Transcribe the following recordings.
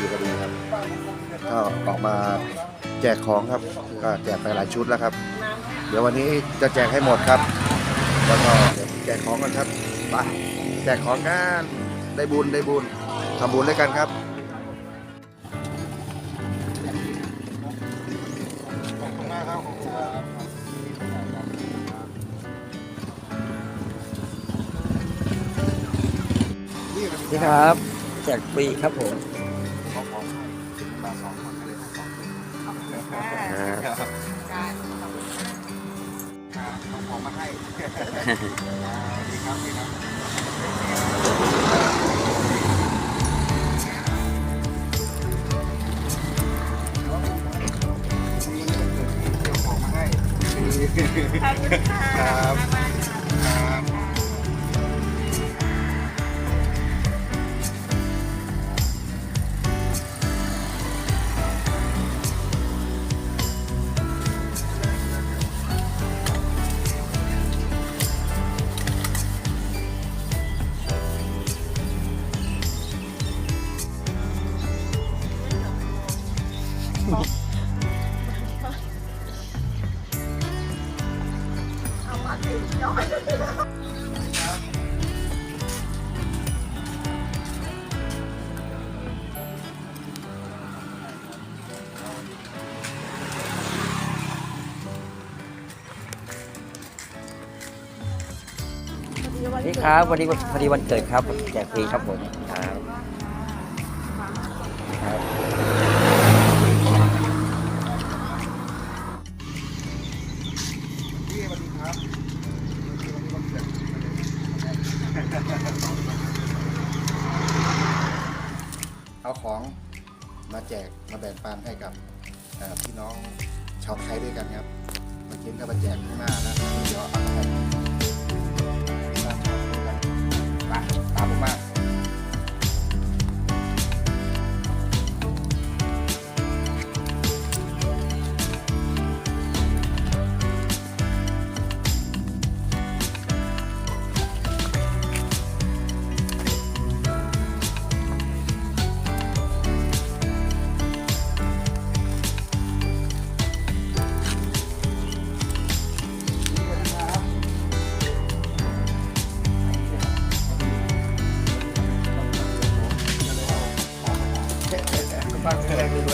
ดีก็ดีครับ ก็ออกมาแจกของครับก็แจกไปหลายชุดแล้วครับ เดี๋ยววันนี้จะแจกให้หมดครับแล้วก็เดี๋ยวแจกของกันครับไปแจกของกันได้บุญได้บุญทำบุญด้วยกันครับนี่ครับแจกฟรีครับผม ของมาให้ดีครับดีครับเอาของมาให้ขอบคุณค่ะ ครับครับ เอามาถึงน้อยนี่ครับวันนี้พอดีวันเกิดครับแจกฟรีครับผมครับ เอาของมาแจกมาแบ่งปันให้กับพี่น้องชาวไทยด้วยกันครับเมื่อกี้ก็มาแจกข้างหน้านะเดี๋ยวเอาไป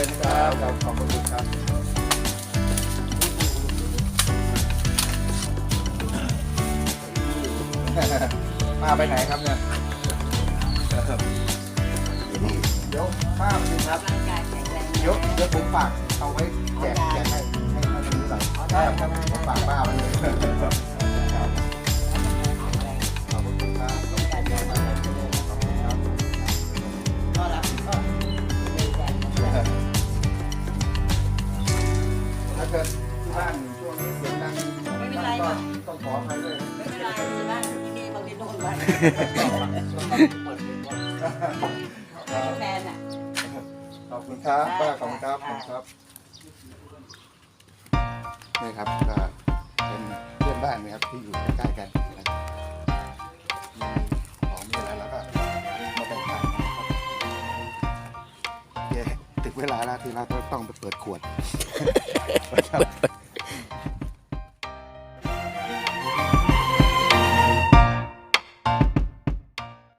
ด้วยนะครับขอบขอบคุณครับป้าไปไหนครับเนี่ยนี่เดี๋ยวป้าไปดูครับร่างกายแข็งแรงเดี๋ยวเดี๋ยวผมฝากเอาไว้แจกแจกให้ บ้านช่วงนี้เสียงดังไม่เป็นไรก็ค่ะ ต้องขออภัยด้วยไม่เป็นไรที่บ้านที่นี่บางทีโดนบ้างแฟนอะ ขอบคุณครับป้าขอบคุณครับขอบคุณครับนี่ครับก็เป็นเพื่อนบ้านนะครับที่อยู่ใกล้ๆกันนะครับมีของมีอะไรแล้วก็มาแบ่งปันนะครับเย้ถึงเวลาแล้วที่เราต้องไปเปิดขวด